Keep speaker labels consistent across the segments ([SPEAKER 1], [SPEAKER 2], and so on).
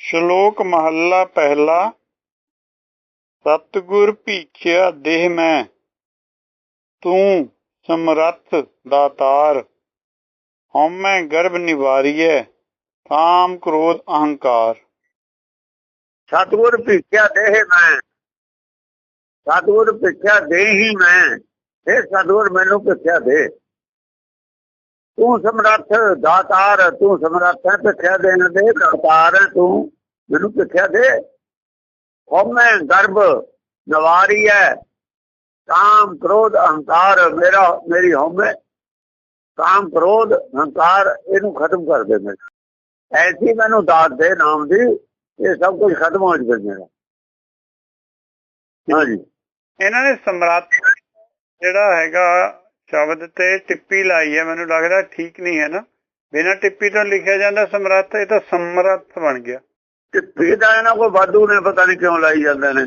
[SPEAKER 1] ਸ਼ਲੋਕ ਮਹੱਲਾ ਪਹਿਲਾ, ਸਤਿਗੁਰ ਭੀਖਿਆ ਦੇਹ ਮੈਂ, ਤੂੰ ਸਮਰੱਥ ਦਾਤਾਰ ਹਉਮੈ ਗਰਭ ਨਿਵਾਰੀਐ, ਕਾਮ ਕ੍ਰੋਧ ਅਹੰਕਾਰ।
[SPEAKER 2] ਸਤਿਗੁਰ ਭਿੱਖਿਆ ਦੇਹ ਮੈਂ, ਸਤਿਗੁਰ ਭਿਖਿਆ ਦੇ ਹੀ ਮੈਂ ਇਹ ਸਤਿਗੁਰ ਮੈਨੂੰ ਭਿਖਿਆ ਦੇ। ਤੂੰ ਸਮਰੱਥ, ਦਾਤਾਰ, ਤੂੰ ਸਮਰੱਥ ਹੈ, ਭਿੱਖਿਆ ਦੇਣ ਦੇ ਦਾਤਾਰ ਹੈ ਤੂੰ। ਮੈਨੂੰ ਭਿੱਖਿਆ ਦੇ। ਹਉਮੈ ਗਰਭ ਨਵਾਰੀ ਹੈ। ਕਾਮ ਕ੍ਰੋਧ ਅਹੰਕਾਰ ਮੇਰਾ, ਮੇਰੀ ਹਉਮੈ। ਕਾਮ ਕ੍ਰੋਧ ਅਹੰਕਾਰ ਇਹਨੂੰ ਖਤਮ ਕਰ ਦੇ ਮੇਰੇ। ਐਸੀ ਮੈਨੂੰ ਦਾਤ ਦੇ ਨਾਮ ਦੀ, ਇਹ ਸਭ ਕੁਝ ਖਤਮ ਹੋ ਜਾਵੇ ਮੇਰਾ। ਹਾਂਜੀ।
[SPEAKER 1] ਇਹਨਾਂ ਨੇ ਸਮਰੱਥ ਜਿਹੜਾ ਹੈਗਾ ਸ਼ਬਦ ਤੇ ਟਿੱਪੀ ਲਾਈ ਹੈ ਮੈਨੂੰ ਲੱਗਦਾ ਠੀਕ ਨਹੀਂ ਹੈ ਨਾ। ਬਿਨਾਂ ਟਿੱਪੀ ਤੋਂ ਲਿਖਿਆ ਜਾਂਦਾ ਸਮਰੱਥ ਇਹ ਤਾਂ ਸਮਰੱਥ ਬਣ ਗਿਆ।
[SPEAKER 2] ਤੇ ਫੇਦਾ ਇਹਨਾਂ ਕੋਲ ਵਾਧੂ ਨੇ ਪਤਾ ਨਹੀਂ ਕਿਉਂ ਲਾਈ ਜਾਂਦੇ ਨੇ।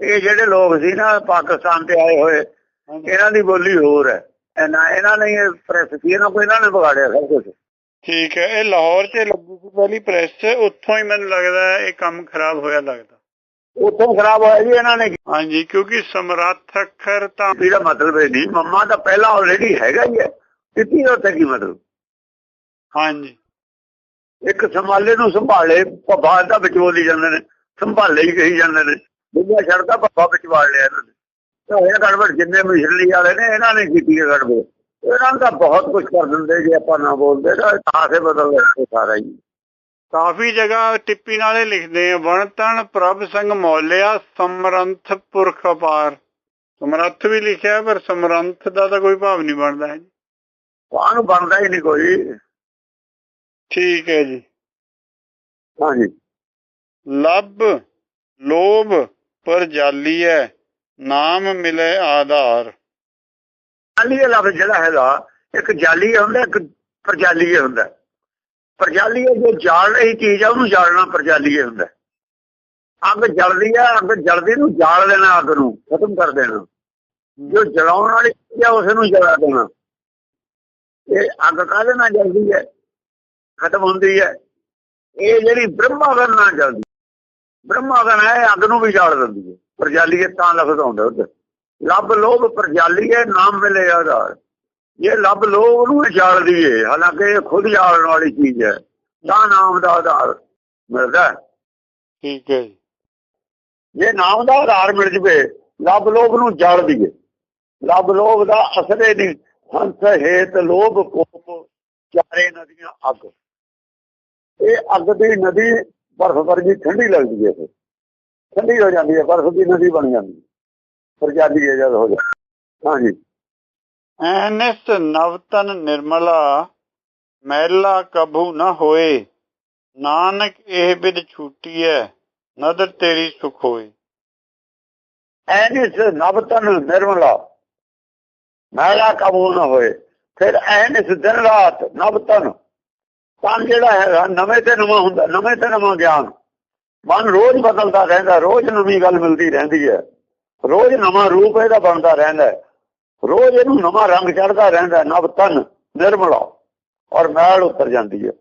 [SPEAKER 2] ਇਹ ਜਿਹੜੇ ਲੋਕ ਸੀ ਨਾ ਪਾਕਿਸਤਾਨ ਤੇ ਆਏ ਹੋਏ ਇਹਨਾਂ ਦੀ ਬੋਲੀ ਹੋਰ ਹੈ। ਇਹਨਾਂ ਇਹਨਾਂ ਨੇ ਪ੍ਰੈਸ ਸੀ ਇਹਨਾਂ ਕੋਈ ਇਹਨਾਂ ਨੇ ਵਿਗਾੜਿਆ ਸਭ ਕੁਝ
[SPEAKER 1] ਠੀਕ ਹੈ ਇਹ ਲਾਹੌਰ 'ਚ ਲੱਗੀ ਸੀ ਪਹਿਲੀ ਪ੍ਰੈਸ ਉੱਥੋਂ ਹੀ ਮੈਨੂੰ ਲੱਗਦਾ ਇਹ ਕੰਮ ਖਰਾਬ ਹੋਇਆ ਲੱਗਦਾ।
[SPEAKER 2] ਉੱਥੋਂ ਖਰਾਬ ਹੋਇਆ ਜੀ ਇਹਨਾਂ ਨੇ।
[SPEAKER 1] ਹਾਂਜੀ ਕਿਉਂਕਿ ਸਮਰੱਥ ਅੱਖਰ ਤਾਂ
[SPEAKER 2] ਇਹਦਾ ਮਤਲਬ ਇਹ ਨਹੀਂ ਮੰਮਾ ਤਾਂ ਪਹਿਲਾਂ ਆਲਰੇਡੀ ਹੈਗਾ ਹੀ ਹੈ। ਕਿਤੀ ਉੱਥੇ ਕੀ ਮਤਲਬ?
[SPEAKER 1] ਹਾਂਜੀ।
[SPEAKER 2] ਇੱਕ ਸੰਭਾਲੇ ਨੂੰ ਸੰਭਾਲੇ ਭੱਬਾ ਦਾ ਵਿੱਚ ਬੋਲੀ ਜਾਂਦੇ ਨੇ ਸੰਭਾਲੇ ਹੀ ਕਹੀ ਜਾਂਦੇ ਨੇ। ਦੁਨੀਆ ਛੱਡਦਾ ਭੱਬਾ ਵਿੱਚ ਵਾੜ ਲਿਆ ਇਹਨਾਂ ਨੇ। ਤੇ ਇਹ ਗੜਬੜ ਜਿੰਨੇ ਮਿਸ਼ਰਲੀ ਵਾਲੇ ਨੇ ਇਹਨਾਂ ਨੇ ਕੀਤੀ ਗੜਬੜ। ਇਹਨਾਂ ਦਾ ਬਹੁਤ ਕੁਝ ਕਰ ਦਿੰਦੇ ਜੇ ਆਪਾਂ ਨਾ ਬੋਲਦੇ ਤਾਂ ਇਤਿਹਾਸੇ ਬਦਲ ਸਾਰਾ ਹੀ।
[SPEAKER 1] ਕਾਫੀ ਜਗ੍ਹਾ ਟਿੱਪੀ ਨਾਲੇ ਲਿਖਦੇ ਆ ਵਣਤਨ ਪ੍ਰਭ ਸਿੰਘ ਮੌਲਿਆ ਸਮਰੰਥ ਪੁਰਖ ਅਪਾਰ। ਸਮਰੱਥ ਵੀ ਲਿਖਿਆ ਪਰ ਸਮਰੰਥ ਦਾ ਤਾਂ ਕੋਈ ਭਾਵ ਨਹੀਂ ਬਣਦਾ ਹੈ ਜੀ
[SPEAKER 2] ਬਣਦਾ ਹੀ ਨਹੀਂ ਕੋਈ।
[SPEAKER 1] ਠੀਕ ਹੈ ਜੀ।
[SPEAKER 2] ਹਾਂਜੀ।
[SPEAKER 1] ਲੱਭ ਲੋਭ ਪਰ ਜਾਲੀ ਹੈ ਨਾਮ ਮਿਲੇ ਆਧਾਰ।
[SPEAKER 2] ਜਾਲੀ ਲਫ਼ਜ਼ ਜਿਹੜਾ ਹੈਗਾ ਇੱਕ ਜਾਲੀ ਹੁੰਦਾ ਇੱਕ ਪ੍ਰਜਾਲੀ ਹੁੰਦਾ। ਪ੍ਰਜਾਲੀ ਜੋ ਜਾਲ ਰਹੀ ਚੀਜ਼ ਆ ਉਹਨੂੰ ਜਾਲਣਾ ਪ੍ਰਜਾਲੀ ਹੁੰਦਾ। ਅੱਗ ਜਲਦੀ ਆ ਅੱਗ ਜਲਦੀ ਨੂੰ ਜਾਲ ਦੇਣਾ ਅੱਗ ਨੂੰ ਖਤਮ ਕਰ ਦੇਣਾ। ਜੋ ਜਲਾਉਣ ਵਾਲੀ ਚੀਜ਼ ਆ ਉਸ ਨੂੰ ਜਲਾ ਦੇਣਾ। ਇਹ ਅੱਗ ਕਾਹਦੇ ਨਾਲ ਜਲਦੀ ਹੈ? ਖਤਮ ਹੁੰਦੀ ਹੈ। ਇਹ ਜਿਹੜੀ ਬ੍ਰਹਮਾਗਨ ਨਾਲ ਜਲਦੀ ਬ੍ਰਹਮਾਗਨ ਹੈ ਇਹ ਅੱਗ ਨੂੰ ਵੀ ਜਾਲ ਦਿੰਦੀ ਹੈ। ਪ੍ਰਜਾਲੀ ਤਾਂ ਲਫ਼ਜ਼ ਆਉਂਦਾ ਉੱਧਰ। ਲੱਭ ਲੋਭ ਪ੍ਰਜਾਲੀ ਹੈ ਨਾਮ ਮਿਲੇ ਆਧਾਰ। ਇਹ ਲੱਭ ਲੋਭ ਨੂੰ ਜਾਲਦੀ ਹੈ ਹਾਲਾਂਕਿ ਇਹ ਖੁਦ ਜਾਲਣ ਵਾਲੀ ਚੀਜ਼ ਹੈ। ਤਾਂ ਨਾਮ ਦਾ ਆਧਾਰ ਮਿਲਦਾ
[SPEAKER 1] ਠੀਕ ਹੈ ਜੀ।
[SPEAKER 2] ਜੇ ਨਾਮ ਦਾ ਆਧਾਰ ਮਿਲ ਜਵੇ ਲੱਭ ਲੋਭ ਨੂੰ ਜਾਲ ਦੀਏ ਲੱਭ ਲੋਭ ਦਾ ਅਸਰ ਨਹੀਂ। ਹੰਸ ਹੇਤ ਲੋਭ ਕੋਪ ਚਾਰੇ ਨਦੀਆਂ ਅੱਗ। ਇਹ ਅੱਗ ਦੀ ਨਦੀ ਬਰਫ਼ ਵਰਗੀ ਠੰਡੀ ਲੱਗਦੀ ਹੈ ਫਿਰ। ਠੰਡੀ ਹੋ ਜਾਂਦੀ ਹੈ ਬਰਫ਼ ਦੀ ਨਦੀ ਬਣ ਜਾਂਦੀ ਹੈ। ਪ੍ਰਜਾਦੀ ਹੈ ਜਦ ਹੋ ਜਾ ਹਾਂਜੀ।
[SPEAKER 1] ਐਨਿਸ ਨਵਤਨ ਨਿਰਮਲਾ ਮੈਲਾ ਕਭੂ ਨਾ ਹੋਏ। ਨਾਨਕ ਇਹ ਬਿਦ ਛੂਟੀਐ, ਨਦਰ ਤੇਰੀ ਸੁਖ ਹੋਏ।
[SPEAKER 2] ਐਨਿਸ ਨਵਤਨ ਨਿਰਮਲਾ ਮੈਲਾ ਕਬੂ ਨਾ ਹੋਏ। ਫਿਰ ਐਨਿਸ ਦਿਨ ਰਾਤ ਨਵਤਨ, ਤਨ ਜਿਹੜਾ ਹੈਗਾ ਨਵੇਂ ਤੇ ਨਵਾਂ ਹੁੰਦਾ, ਨਵੇਂ ਤੇ ਨਵਾਂ ਗਿਆਨ। ਮਨ ਰੋਜ਼ ਬਦਲਦਾ ਰਹਿੰਦਾ, ਰੋਜ਼ ਨਵੀਂ ਗੱਲ ਮਿਲਦੀ ਰਹਿੰਦੀ ਹੈ ਰੋਜ਼ ਨਵਾਂ ਰੂਪ ਇਹਦਾ ਬਣਦਾ ਰਹਿੰਦਾ ਹੈ। ਰੋਜ਼ ਇਹਨੂੰ ਨਵਾਂ ਰੰਗ ਚੜਦਾ ਰਹਿੰਦਾ ਨਵਤਨ ਨਿਰਮਲਾ ਔਰ ਮੈਲ ਉਤਰ ਜਾਂਦੀ ਹੈ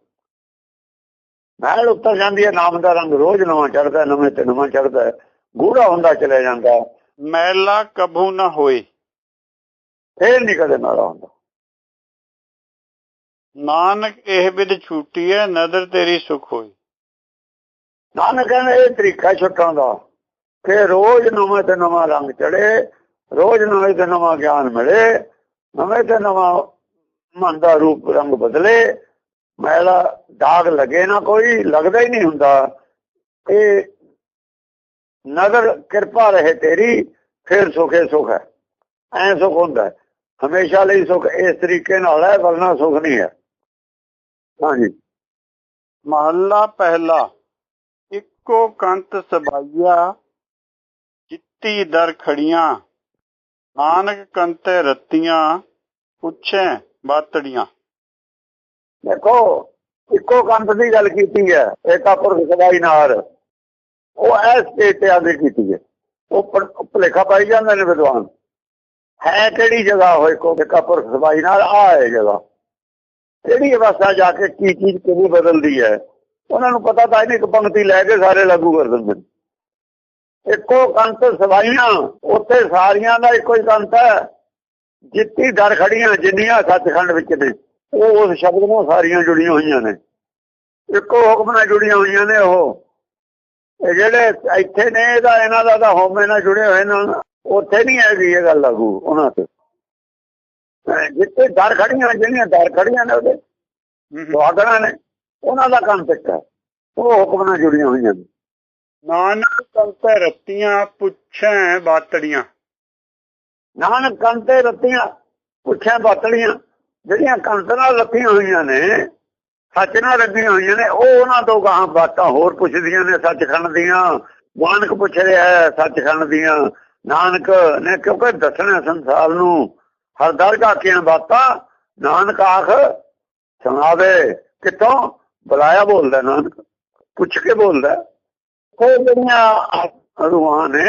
[SPEAKER 2] ਮੈਲ ਉਤਰ ਜਾਂਦੀ ਹੈ ਨਾਮ ਦਾ ਰੰਗ ਰੋਜ਼ ਨਵਾਂ ਚੜਦਾ ਨਵੇਂ ਤੇ ਨਵਾਂ ਚੜਦਾ ਗੂੜਾ ਹੁੰਦਾ ਚਲੇ ਜਾਂਦਾ।
[SPEAKER 1] ਮੈਲਾ ਕਭੂ ਨ ਹੋਏ।
[SPEAKER 2] ਫੇਰ ਨਹੀਂ ਕਦੇ ਮੈਲਾ ਹੁੰਦਾ।
[SPEAKER 1] ਨਾਨਕ ਇਹ ਬਿਦ ਛੂਟੀਐ ਨਦਰ ਤੇਰੀ ਸੁਖ ਹੋਏ।
[SPEAKER 2] ਨਾਨਕ ਕਹਿੰਦਾ ਇਹ ਤਰੀਕਾ ਛੁੱਟਣ ਦਾ। ਕਿ ਰੋਜ਼ ਨਵੇਂ ਤੇ ਨਵਾਂ ਰੰਗ ਚੜੇ ਰੋਜ਼ ਨਵੇਂ ਤੇ ਨਵਾਂ ਗਿਆਨ ਮਿਲੇ, ਨਵੇਂ ਤੇ ਨਵਾਂ ਮਨ ਦਾ ਰੂਪ ਰੰਗ ਬਦਲੇ, ਮੈਲਾ ਦਾਗ ਲੱਗੇ ਨਾ ਕੋਈ, ਲੱਗਦਾ ਹੀ ਨਹੀਂ ਹੁੰਦਾ। ਇਹ ਨਜ਼ਰ ਕਿਰਪਾ ਰਹੇ ਤੇਰੀ, ਫਿਰ ਸੁਖੇ ਸੁਖ ਹੈ। ਐ ਸੁਖ ਹੁੰਦਾ ਹਮੇਸ਼ਾ ਲਈ ਸੁਖ ਇਸ ਤਰੀਕੇ ਨਾਲ ਹੈ, ਵਰਨਾ ਸੁਖ ਨਹੀਂ ਹੈ। ਹਾਂਜੀ।
[SPEAKER 1] ਮਹੱਲਾ ਪਹਿਲਾ। ਇੱਕੋ ਕੰਤ ਸਬਾਈਆ ਚਿੱਤੀ ਦਰ ਖੜੀਆਂ। ਨਾਨਕ ਕੰਤੇ ਰੱਤੀਆਂ, ਪੁੱਛੇ ਬਾਤੜੀਆਂ।
[SPEAKER 2] ਦੇਖੋ, ਇੱਕੋ ਕੰਤ ਦੀ ਗੱਲ ਕੀਤੀ ਹੈ, ਏਕਾ ਪੁਰਖ ਸਦਾਈ ਨਾਰ। ਉਹ ਐ ਸਟੇਟ ਤੇ ਆਦੇ ਕੀਤੀ ਹੈ। ਉਹ ਪ- ਭੁਲੇਖਾ ਪਾਈ ਜਾਂਦੇ ਨੇ ਵਿਦਵਾਨ। ਹੈ ਕਿਹੜੀ ਜਗ੍ਹਾ ਹੋਏ ਕੋ ਏਕਾ ਪੁਰਖ ਸਦਾਈ ਨਾਲ ਆ ਜਗ੍ਹਾ। ਕਿਹੜੀ ਅਵਸਥਾ ਜਾ ਕੇ ਕੀ ਚੀਜ਼ ਕਿਵੇਂ ਬਦਲਦੀ ਹੈ? ਉਹਨਾਂ ਨੂੰ ਪਤਾ ਤਾਂ ਨਹੀਂ ਇੱਕ ਪੰਕਤੀ ਲੈ ਕੇ ਸਾਰੇ ਲਾਗੂ ਕਰ ਦਿੰਦੇ ਨੇ। ਇੱਕੋ ਕੰਤ ਸਵਾਈਆਂ ਉੱਥੇ ਸਾਰੀਆਂ ਦਾ ਇੱਕੋ ਹੀ ਕੰਤ ਹੈ। ਜਿੱਤੀ ਦਰ ਖੜੀਆਂ ਜਿੰਨੀਆਂ ਸੱਚਖੰਡ ਵਿੱਚ ਨੇ। ਉਹ ਉਸ ਸ਼ਬਦ ਨਾਲ ਸਾਰੀਆਂ ਜੁੜੀਆਂ ਹੋਈਆਂ ਨੇ। ਇੱਕੋ ਹੁਕਮ ਨਾਲ ਜੁੜੀਆਂ ਹੋਈਆਂ ਨੇ ਉਹ। ਜਿਹੜੇ ਇੱਥੇ ਨੇ ਇਹਦਾ ਇਹਨਾਂ ਦਾ ਤਾਂ ਹੋਮੇ ਨਾਲ ਜੁੜੇ ਹੋਏ ਨੇ। ਉੱਥੇ ਨਹੀਂ ਹੈਗੀ ਇਹ ਗੱਲ ਲਾਗੂ ਉਹਨਾਂ ਤੇ। ਜਿੱਥੇ ਦਰ ਖੜੀਆਂ ਜਿਹੜੀਆਂ ਦਰ ਖੜੀਆਂ ਨੇ ਉਹਦੇ। ਸੁਹਾਗਣਾ ਨੇ। ਉਹਨਾਂ ਦਾ ਕੰਮ ਹੈ। ਉਹ ਹੁਕਮ ਨਾਲ ਜੁੜੀਆਂ ਹੋਈਆਂ ਨੇ।
[SPEAKER 1] ਨਾਨਕ ਕੰਤੈ ਰੱਤੀਆਂ ਪੁੱਛੈ ਬਾਤੜੀਆਂ।
[SPEAKER 2] ਨਾਨਕ ਕੰਤੇ ਰੱਤੀਆਂ ਪੁੱਛਿਆ ਬਾਤਲੀਆਂ ਜਿਹੜੀਆਂ ਕੰਤ ਨਾਲ ਰੱਤੀਆਂ ਹੋਈਆਂ ਨੇ, ਸੱਚ ਨਾਲ ਰੱਖੀਆਂ ਹੋਈਆਂ ਨੇ, ਉਹ ਉਹਨਾਂ ਤੋਂ ਗਾਹਾਂ ਬਾਤਾਂ ਹੋਰ ਪੁੱਛਦੀਆਂ ਨੇ, ਸੱਚਖੰਡ ਦੀਆਂ। ਨਾਨਕ ਪੁੱਛ ਰਿਹਾ ਹੈ, ਸੱਚਖੰਡ ਦੀਆਂ। ਨਾਨਕ ਨੇ ਕਿਉਂਕਿ ਦੱਸਣਾ ਸੰਸਾਰ ਨੂੰ, ਹਰ ਦਰ ਕਾਕੀਆਂ ਬਾਤਾਂ, ਨਾਨਕ ਆਖ, ਸੁਣਾਵੇ। ਕਿੱਥੋਂ? ਬੁਲਾਇਆ ਬੋਲਦਾ ਨਾਨਕ, ਪੁੱਛ ਕੇ ਬੋਲਦਾ। ਉਹ ਜਿਹੜੀਆਂ ਰੂਹਾਂ ਨੇ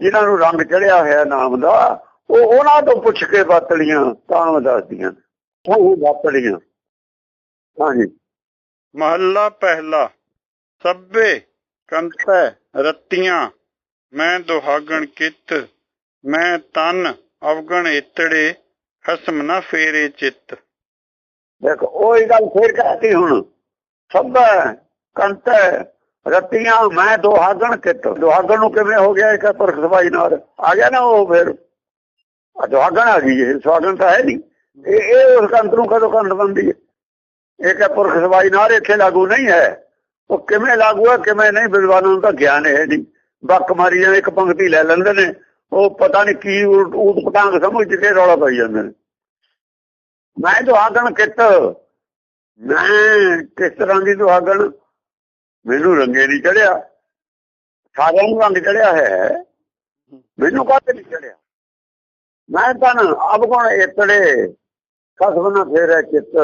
[SPEAKER 2] ਜਿਨ੍ਹਾਂ ਨੂੰ ਰੰਗ ਚੜਿਆ ਹੋਇਆ ਨਾਮ ਦਾ ਉਹ ਉਹਨਾਂ ਤੋਂ ਪੁੱਛ ਕੇ ਬਾਤਲੀਆਂ ਤਾਂ ਦੱਸਦੀਆਂ ਉਹ ਬਾਤਲੀਆਂ ਹਾਂਜੀ।
[SPEAKER 1] ਮਹੱਲਾ ਪਹਿਲਾ। ਸਭੇ ਕੰਤੈ ਰੱਤੀਆਂ ਮੈਂ ਦੁਹਾਗਣ ਕਿਤ ਮੈਂ ਤਨ ਅਵਗਣ ਇਤੜੇ ਖਸਮ ਨਾ ਫੇਰੇ ਚਿੱਤ।
[SPEAKER 2] ਦੇਖੋ ਉਹ ਗੱਲ ਫੇਰ ਕਹਤੀ ਹੁਣ। ਸਭ ਕੰਤ ਰਤੀਆਂ, ਮੈਂ ਦੁਹਾਗਣ ਕਿਤ ਦੁਹਾਗਣ ਨੂੰ ਕਿਵੇਂ ਹੋ ਗਿਆ ਇੱਕ ਪੁਰਖ ਸਭਾਈ ਨਾਲ? ਆ ਗਿਆ ਨਾ ਉਹ ਫਿਰ। ਦੁਹਾਗਣ ਆ ਗਈ ਇਹ ਸੁਹਾਗਣ ਤਾਂ ਹੈ ਨਹੀਂ। ਇਹ ਇਹ ਉਸ ਕੰਤ ਨੂੰ ਕਦੋਂ ਕੰਤ ਬੰਦੀ ਹੈ? ਇੱਕ ਪੁਰਖ ਸਭਾਈ ਨਾਲ ਇੱਥੇ ਲਾਗੂ ਨਹੀਂ ਹੈ? ਉਹ ਕਿਵੇਂ ਲਾਗੂ ਹੈ, ਕਿਵੇਂ ਨਹੀਂ, ਵਿਦਵਾਨਾਂ ਨੂੰ ਤਾਂ ਗਿਆਨ ਹੈ ਨਹੀਂ। ਬੱਕ ਮਾਰੀ ਜਾਂਦੇ, ਇੱਕ ਪੰਕਤੀ ਲੈ ਲੈਂਦੇ ਨੇ। ਉਹ ਪਤਾ ਨਹੀਂ ਕੀ ਉਲਟ ਪਟਾਂਗ ਸਮਝ ਕੇ ਰੌਲਾ ਪਾਈ ਜਾਂਦੇ ਨੇ। ਮੈਂ ਦੁਹਾਗਣ ਕਿਤ ਮੈਂ ਕਿਸ ਤਰ੍ਹਾਂ ਦੀ ਦੁਹਾਗਣ ਮੈਨੂੰ ਰੰਗੇ ਨਹੀਂ ਚੜਿਆ। ਸਾਰਿਆਂ ਨੂੰ ਰੰਗ ਚੜਿਆ ਹੈ। ਮੈਨੂੰ ਕਾਹਤੇ ਨਹੀਂ ਚੜਿਆ। ਮੈਂ ਤਾਂ ਅਬ ਕੋਣ ਇਤੜੇ ਖਸਮ ਨਾ ਫੇਰੇ ਚਿੱਤ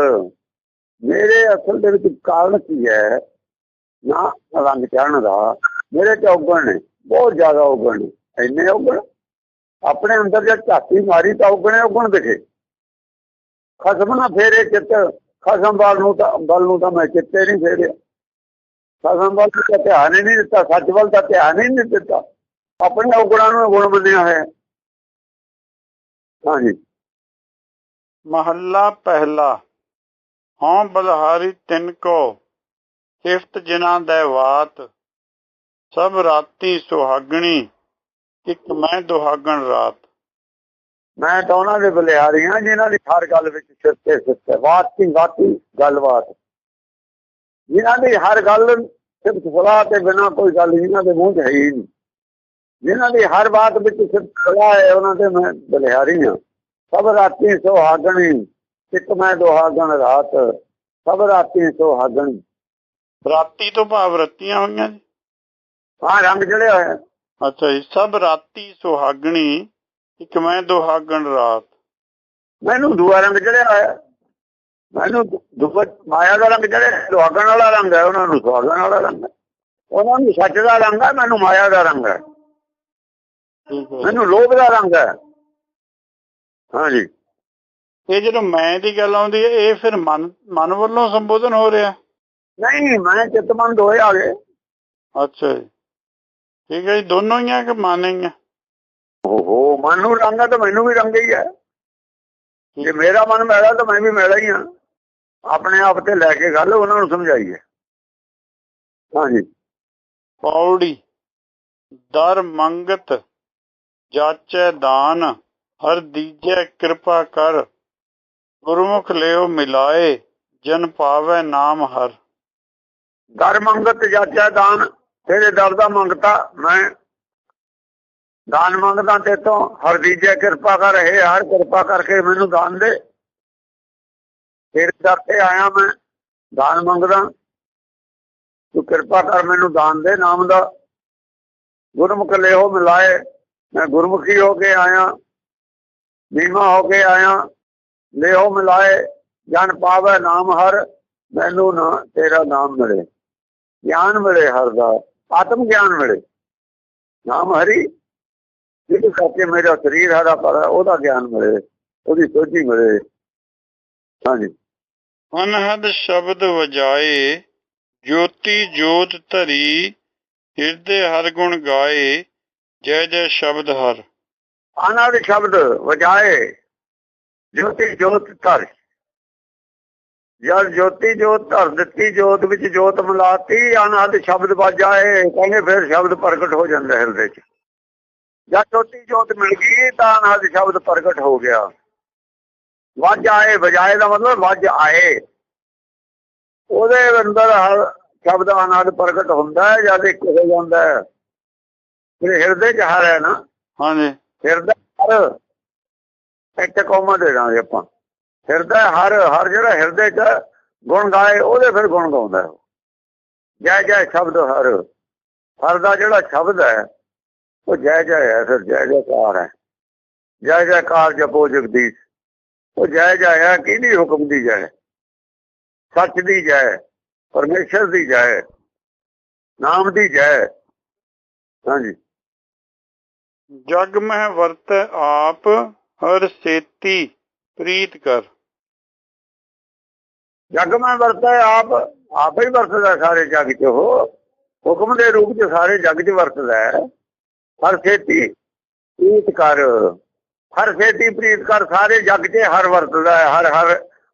[SPEAKER 2] ਮੇਰੇ ਅਸਲ ਦੇ ਵਿੱਚ ਕਾਰਨ ਕੀ ਹੈ? ਨਾ ਰੰਗ ਚੜਨ ਦਾ। ਮੇਰੇ ਚ ਔਗਣ ਨੇ। ਬਹੁਤ ਜ਼ਿਆਦਾ ਔਗਣ ਨੇ। ਇੰਨੇ ਔਗਣ। ਆਪਣੇ ਅੰਦਰ ਜੇ ਝਾਤੀ ਮਾਰੀ ਤਾਂ ਔਗਣੇ ਔਗਣ ਦਿਖੇ। ਖਸਮ ਨਾ ਫੇਰੇ ਚਿੱਤ ਖਸਮ ਵੱਲ ਨੂੰ ਤਾਂ ਵੱਲ ਨੂੰ ਤਾਂ ਮੈਂ ਚਿੱਤੇ ਨਹੀਂ ਫੇਰਿਆ। ਖਸਮ ਵੱਲ ਤਾਂ ਧਿਆਨ ਹੀ ਨਹੀਂ ਦਿੱਤਾ ਸੱਚ ਵੱਲ ਤਾਂ ਧਿਆਨ ਹੀ ਨਹੀਂ ਦਿੱਤਾ। ਆਪਣੇ ਔਗਣਾਂ ਨੂੰ ਗੁਣ ਮੰਨਿਆ ਹੋਇਆ। ਹਾਂਜੀ।
[SPEAKER 1] ਮਹੱਲਾ ਪਹਿਲਾ ਹਉ ਬਲਹਾਰੀ ਤਿਨ ਕੋ ਸਿਫਤ ਜਿਨ੍ਹਾਂ ਦੇ ਵਾਤ ਸਭ ਰਾਤੀ ਸੁਹਾਗਣੀ ਇੱਕ ਮੈਂ ਦੁਹਾਗਣ ਰਾਤ।
[SPEAKER 2] ਮੈਂ ਤਾਂ ਉਹਨਾਂ ਦੇ ਬਲਿਹਾਰੀ ਹਾਂ ਜਿਨ੍ਹਾਂ ਦੀ ਹਰ ਗੱਲ ਵਿੱਚ ਸਿੱਤੇ ਸਿੱਤੇ ਬਾਤ ਦੀ ਬਾਤੀ ਗੱਲਬਾਤ। ਜਿਨ੍ਹਾਂ ਦੀ ਹਰ ਗੱਲ ਸਿਰਫ ਸਲਾਹ ਤੇ ਬਿਨਾ ਕੋਈ ਗੱਲ ਜਿਨ੍ਹਾਂ ਦੇ ਮੂੰਹ 'ਚ ਹੈ ਹੀ ਨਹੀਂ। ਜਿਨ੍ਹਾਂ ਦੀ ਹਰ ਬਾਤ ਵਿੱਚ ਸਿਰਫ ਸਲਾਹ ਹੈ ਉਹਨਾਂ ਦੇ ਮੈਂ ਬਲਿਹਾਰੀ ਹਾਂ। ਸਭ ਰਾਤੀ ਸੁਹਾਗਣੀ ਇੱਕ ਮੈਂ ਦੁਹਾਗਣ ਰਾਤ। ਸਭ ਰਾਤੀ ਸੁਹਾਗਣੀ।
[SPEAKER 1] ਰਾਤੀ ਤੋਂ ਭਾਵ ਰੱਤੀਆਂ ਹੋਈਆਂ ਜੀ?
[SPEAKER 2] ਹਾਂ ਰੰਗ ਚੜਿਆ ਹੋਇਆ।
[SPEAKER 1] ਅੱਛਾ ਜੀ ਸਭ ਰਾਤੀ ਸੁਹਾਗਣੀ ਇੱਕ ਮੈਂ ਦੁਹਾਗਣ ਰਾਤ।
[SPEAKER 2] ਮੈਨੂੰ ਦੂਆ ਰੰਗ ਚੜਿਆ ਹੋਇਆ। ਮੈਨੂੰ ਦੁਆ ਮਾਇਆ ਦਾ ਰੰਗ ਚੜਿਆ ਸੁਹਾਗਣ ਵਾਲਾ ਰੰਗ ਹੈ ਉਹਨਾਂ ਨੂੰ ਸੁਹਾਗਣ ਵਾਲਾ ਰੰਗ ਹੈ। ਉਹਨਾਂ ਨੂੰ ਸੱਚ ਦਾ ਰੰਗ ਹੈ ਮੈਨੂੰ ਮਾਇਆ ਦਾ ਰੰਗ ਹੈ। ਮੈਨੂੰ ਲੋਭ ਦਾ ਰੰਗ ਹੈ। ਹਾਂਜੀ।
[SPEAKER 1] ਇਹ ਜਦੋਂ ਮੈਂ ਦੀ ਗੱਲ ਆਉਂਦੀ ਹੈ ਇਹ ਫਿਰ ਮਨ ਮਨ ਵੱਲੋਂ ਸੰਬੋਧਨ ਹੋ ਰਿਹਾ?
[SPEAKER 2] ਨਹੀਂ ਮੈਂ ਚਿਤਮੰਦ ਆ ਗਏ।
[SPEAKER 1] ਅੱਛਾ ਜੀ। ਠੀਕ ਹੈ ਜੀ ਦੋਨੋਂ ਹੀ ਆ ਕਿ ਮਨ ਹੀ ਆ?
[SPEAKER 2] ਓਹੋ ਮਨ ਨੂੰ ਰੰਗ ਤਾਂ ਮੈਨੂੰ ਵੀ ਰੰਗ ਹੀ ਹੈ। ਜੇ ਮੇਰਾ ਮਨ ਮੈਲਾ ਤਾਂ ਮੈਂ ਵੀ ਮੈਲਾ ਹੀ ਹਾਂ। ਆਪਣੇ ਆਪ ਤੇ ਲੈ ਕੇ ਗੱਲ ਉਹਨਾਂ ਨੂੰ ਸਮਝਾਈਏ। ਹਾਂਜੀ।
[SPEAKER 1] ਪੌੜੀ। ਦਰ ਮੰਗਤ ਜਾਚੈ ਦਾਨ ਹਰ ਦੀਜੈ ਕਿਰਪਾ ਕਰ। ਗੁਰਮੁਖ ਲਿਓ ਮਿਲਾਏ ਜਨ ਪਾਵੈ ਨਾਮ ਹਰ।
[SPEAKER 2] ਦਰ ਮੰਗਤ ਜਾਚਾ ਦਾਨ ਤੇਰੇ ਦਰ ਦਾ ਮੰਗਤਾ ਮੈਂ ਦਾਨ ਮੰਗਦਾ ਤੇ ਤੋਂ ਹਰ ਦੀਜੇ ਕਿਰਪਾ ਕਰ, ਹੈ ਹਰ ਕਿਰਪਾ ਕਰਕੇ ਮੈਨੂੰ ਦਾਨ ਦੇ। ਤੇਰੇ ਦਰ ਤੇ ਆਇਆ ਮੈਂ, ਦਾਨ ਮੰਗਦਾ। ਤੂੰ ਕਿਰਪਾ ਕਰ ਮੈਨੂੰ ਦਾਨ ਦੇ ਨਾਮ ਦਾ। ਗੁਰਮੁਖ ਲਿਓ ਮਿਲਾਏ, ਮੈਂ ਗੁਰਮੁਖੀ ਹੋ ਕੇ ਆਇਆ ਨੀਮਾ ਹੋ ਕੇ ਆਇਆ ਲਿਓ ਮਿਲਾਏ, ਜਨ ਪਾਵੇ ਨਾਮ ਹਰ, ਮੈਨੂੰ ਨਾ ਤੇਰਾ ਨਾਮ ਮਿਲੇ। ਗਿਆਨ ਮਿਲੇ ਹਰ ਦਾ, ਆਤਮ ਗਿਆਨ ਮਿਲੇ। ਨਾਮ ਹਰੀ ਜਿਹਦੇ ਕਰਕੇ ਮੇਰਾ ਸਰੀਰ ਹਰਾ ਪਰ ਉਹਦਾ ਗਿਆਨ ਮਿਲੇ ਉਹਦੀ ਸੋਝੀ ਮਿਲੇ। ਹਾਂਜੀ।
[SPEAKER 1] ਅਨਹਦ ਸ਼ਬਦ ਵਜਾਏ ਜੋਤੀ ਜੋਤ ਧਰੀ ਹਿਰਦੇ ਹਰ ਗੁਣ ਗਾਏ ਜੈ ਜੈ ਸ਼ਬਦ ਹਰ।
[SPEAKER 2] ਅਨਾਦ ਸ਼ਬਦ ਵਜਾਏ ਜੋਤੀ ਜੋਤ ਧਰ। ਜਦ ਜੋਤੀ ਜੋਤ ਧਰ ਦਿੱਤੀ ਜੋਤ ਵਿੱਚ ਜੋਤ ਮਿਲਾਤੀ ਅਨਾਦ ਸ਼ਬਦ ਵਜਾਏ ਕਹਿੰਦੇ ਫਿਰ ਸ਼ਬਦ ਪ੍ਰਗਟ ਹੋ ਜਾਂਦਾ ਹਿਰਦੇ 'ਚ। ਜਦ ਜੋਤੀ ਜੋਤ ਮਿਲ ਗਈ ਤਾਂ ਅਨਾਦ ਸ਼ਬਦ ਪ੍ਰਗਟ ਹੋ ਗਿਆ। ਵੱਜ ਆਏ ਵਜਾਏ ਦਾ ਮਤਲਬ ਵੱਜ ਆਏ। ਉਹਦੇ ਅੰਦਰ ਹਰ ਸ਼ਬਦ ਅਨਾਦ ਪ੍ਰਗਟ ਹੁੰਦਾ ਹੈ ਜਦ ਇੱਕ ਹੋ ਜਾਂਦਾ ਹੈ। ਫਿਰ ਹਿਰਦੇ 'ਚ ਹਰ ਹੈ ਨਾ
[SPEAKER 1] ਹਾਂਜੀ।
[SPEAKER 2] ਹਿਰਦਾ ਹਰ ਇੱਕ ਕੌਮਾ ਦੇ ਦਾਂਗੇ ਆਪਾਂ। ਹਿਰਦਾ ਹਰ ਹਰ ਜਿਹੜਾ ਹਿਰਦੇ ਚ ਗੁਣ ਗਾਏ ਉਹਦੇ ਫਿਰ ਗੁਣ ਗਾਉਂਦਾ। ਜੈ ਜੈ ਸ਼ਬਦ ਹਰ। ਹਰ ਦਾ ਜਿਹੜਾ ਸ਼ਬਦ ਹੈ ਉਹ ਜੈ ਜੈ ਹੈ ਫਿਰ ਜੈ ਜੈਕਾਰ ਹੈ। ਜੈ ਜੈਕਾਰ ਜਪੋ ਜਗਦੀਸ਼। ਉਹ ਜੈ ਜੈ ਹੈ ਕਿਹਦੀ ਹੁਕਮ ਦੀ ਜੈ? ਸੱਚ ਦੀ ਜੈ ਪਰਮੇਸ਼ਰ ਦੀ ਜੈ ਨਾਮ ਦੀ ਜੈ। ਹਾਂਜੀ।
[SPEAKER 1] ਜਗ ਮਹਿ ਵਰਤੈ ਆਪ ਹਰ ਸੇਤੀ ਪ੍ਰੀਤ ਕਰ।
[SPEAKER 2] ਜਗ ਮੈਂ ਵਰਤਦਾ ਆਪ ਆਪ ਹੀ ਵਰਤਦਾ ਸਾਰੇ ਜਗ 'ਚ ਉਹ। ਹੁਕਮ ਦੇ ਰੂਪ 'ਚ ਸਾਰੇ ਜਗ 'ਚ ਵਰਤਦਾ ਹੈ। ਹਰ ਛੇਤੀ ਪ੍ਰੀਤ ਕਰ। ਹਰ ਛੇਤੀ ਪ੍ਰੀਤ ਕਰ ਸਾਰੇ ਜਗ 'ਚ ਹਰ ਵਰਤਦਾ ਹੈ ਹਰ ਹਰ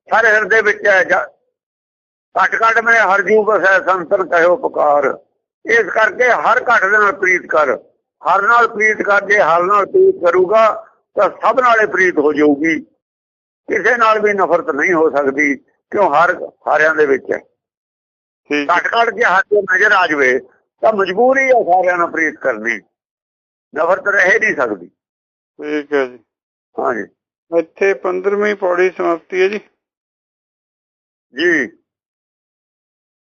[SPEAKER 2] ਹਰ ਹਿਰਦੇ ਵਿੱਚ ਹੈ ਜ- ਘਟ ਘਟ ਮੈਂ ਹਰ ਜੀਵ ਬਸੈ ਸੰਤਨ ਕਹਿਓ ਪੁਕਾਰ। ਇਸ ਕਰਕੇ ਹਰ ਘਟ ਦੇ ਨਾਲ ਪ੍ਰੀਤ ਕਰ। ਹਰ ਨਾਲ ਪ੍ਰੀਤ ਕਰ ਜੇ ਹਰ ਨਾਲ ਪ੍ਰੀਤ ਕਰੂਗਾ ਤਾਂ ਸਭ ਨਾਲੇ ਪ੍ਰੀਤ ਹੋ ਜਾਊਗੀ। ਕਿਸੇ ਨਾਲ ਵੀ ਨਫ਼ਰਤ ਨਹੀਂ ਹੋ ਸਕਦੀ ਕਿਉਂ? ਹਰ ਸਾਰਿਆਂ ਦੇ ਵਿੱਚ ਹੈ।
[SPEAKER 1] ਠੀਕ
[SPEAKER 2] ਘਟ ਘਟ ਕੇ ਹੱਥ ਤੇ ਨਜ਼ਰ ਆ ਜਾਵੇ ਤਾਂ ਮਜਬੂਰੀ ਹੈ ਸਾਰਿਆਂ ਨਾਲ ਪ੍ਰੀਤ ਕਰਨੀ। ਨਫ਼ਰਤ ਰਹਿ ਨਹੀਂ ਸਕਦੀ।
[SPEAKER 1] ਠੀਕ ਹੈ ਜੀ।
[SPEAKER 2] ਹਾਂਜੀ
[SPEAKER 1] ਇੱਥੇ 15ਵੀਂ ਪੌੜੀ ਸਮਾਪਤੀ ਹੈ ਜੀ।
[SPEAKER 2] ਜੀ।